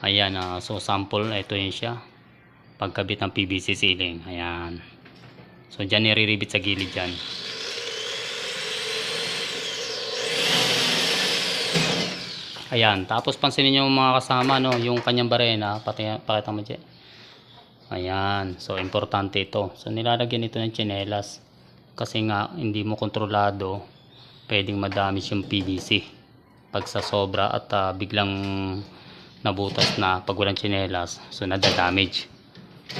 Ayan, ah, so sample, ito yun siya. Pagkabit ng PVC ceiling. Ayan. So, dyan nire-ribit sa gilid dyan. Ayan, tapos pansinin nyo mga kasama, no, yung kanyang barena, pati, pakita mo dyan. Ayan, so importante ito. So nilalagyan ito ng tsinelas. Kasi nga, hindi mo kontrolado, pwedeng madamage yung PVC. Pag sa sobra at ah, biglang nabutas na pag walang tsinelas, so nadadamage.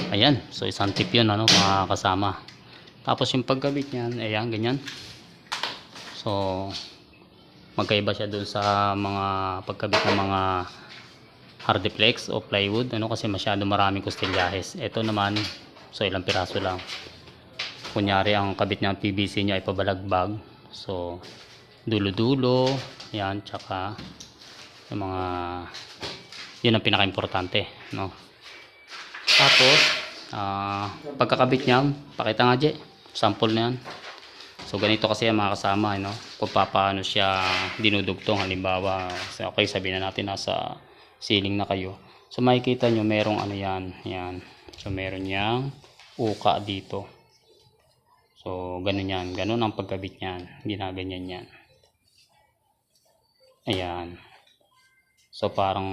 Ayan, so isang tip yun, ano, mga kasama. Tapos yung pagkabit niyan, ayan, ganyan. So, magkaiba siya dun sa mga pagkabit ng mga hardiplex o plywood ano kasi masyado maraming kustilyahes ito naman so ilang piraso lang kunyari ang kabit ng PVC niya ay pabalagbag so dulo-dulo yan tsaka yung mga yun ang pinaka-importante no tapos ah pagkakabit niya pakita nga Je sample na yan So ganito kasi ang mga kasama, no? Kung paano siya dinudugtong halimbawa, okay, sabihin na natin nasa ceiling na kayo. So makikita nyo merong ano yan, yan. So meron yang uka dito. So ganun yan, ganun ang pagkabit niyan. Ginaganyan yan. Ayan. So parang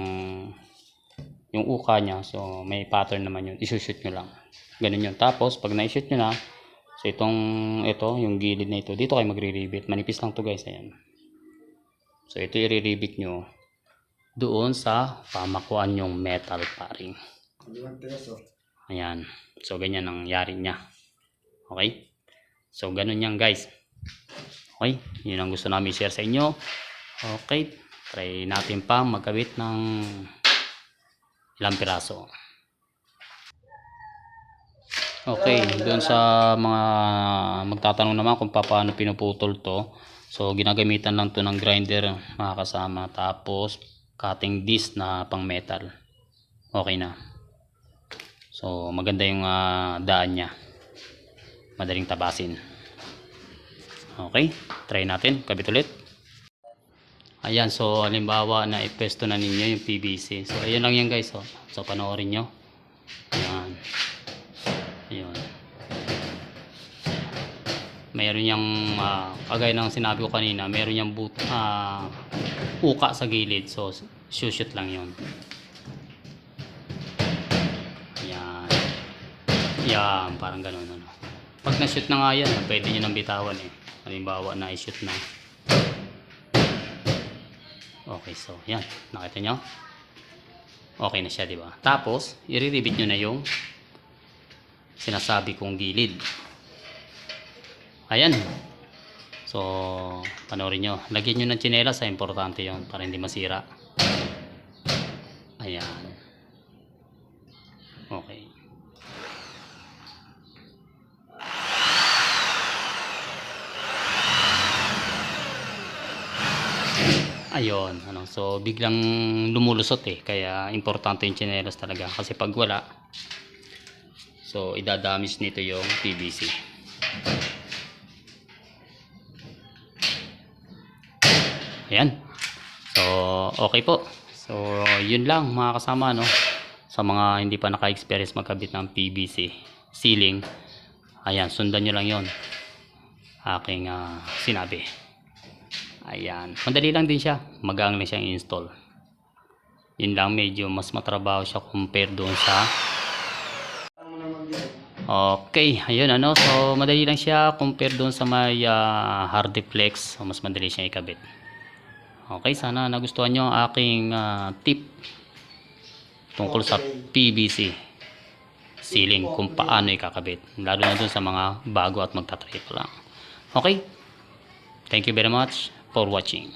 yung uka niya, so may pattern naman yun. Isushoot nyo lang. Ganun yun. Tapos pag na-shoot nyo na, So itong ito, yung gilid na ito, dito kayo magre-rivet. Manipis lang to guys, ayan. So ito i-rivet nyo doon sa pamakuan yung metal paring. Ayan. So ganyan ang yari niya. Okay? So ganun yan guys. Okay? Yun ang gusto namin share sa inyo. Okay. Try natin pa magkabit ng ilang piraso. Okay, doon sa mga magtatanong naman kung paano pinuputol to. So, ginagamitan lang to ng grinder mga kasama. Tapos, cutting disc na pang metal. Okay na. So, maganda yung ah, daan niya. Madaling tabasin. Okay, try natin. Kabit ulit. Ayan, so halimbawa na ipesto na ninyo yung PVC. So, ayun lang yan guys. Oh. So, panoorin nyo. Ayan. Ayun. Meron yung ah, kagaya ng sinabi ko kanina, meron yung boot, ah, uka sa gilid. So, shoot lang yon. Ayan. Yan, parang ganun. Ano. Pag na-shoot na nga yan, pwede nyo nang bitawan eh. Halimbawa na i-shoot na. Okay, so yan. Nakita nyo? Okay na siya, di ba? Tapos, i-ribit nyo na yung sinasabi kong gilid. Ayan. So, panoorin nyo. Lagyan nyo ng tsinelas, importante yon para hindi masira. Ayan. Okay. Ayun, ano, so biglang lumulusot eh, kaya importante yung tsinelas talaga kasi pag wala, So, idadamiss nito yung PVC. Ayan. So, okay po. So, yun lang mga kasama, no? Sa mga hindi pa naka-experience magkabit ng PVC ceiling. Ayan, sundan nyo lang yon Aking ah, sinabi. Ayan. Madali lang din siya. Magaan lang siyang install. Yun lang, medyo mas matrabaho siya compare doon sa? Okay, ayun ano. So, madali lang siya compare doon sa may uh, hardiplex. So, mas madali siya ikabit. Okay, sana nagustuhan nyo ang aking ah, tip tungkol sa PVC ceiling kung paano ikakabit. Lalo na doon sa mga bago at magtatry pa lang. Okay, thank you very much for watching.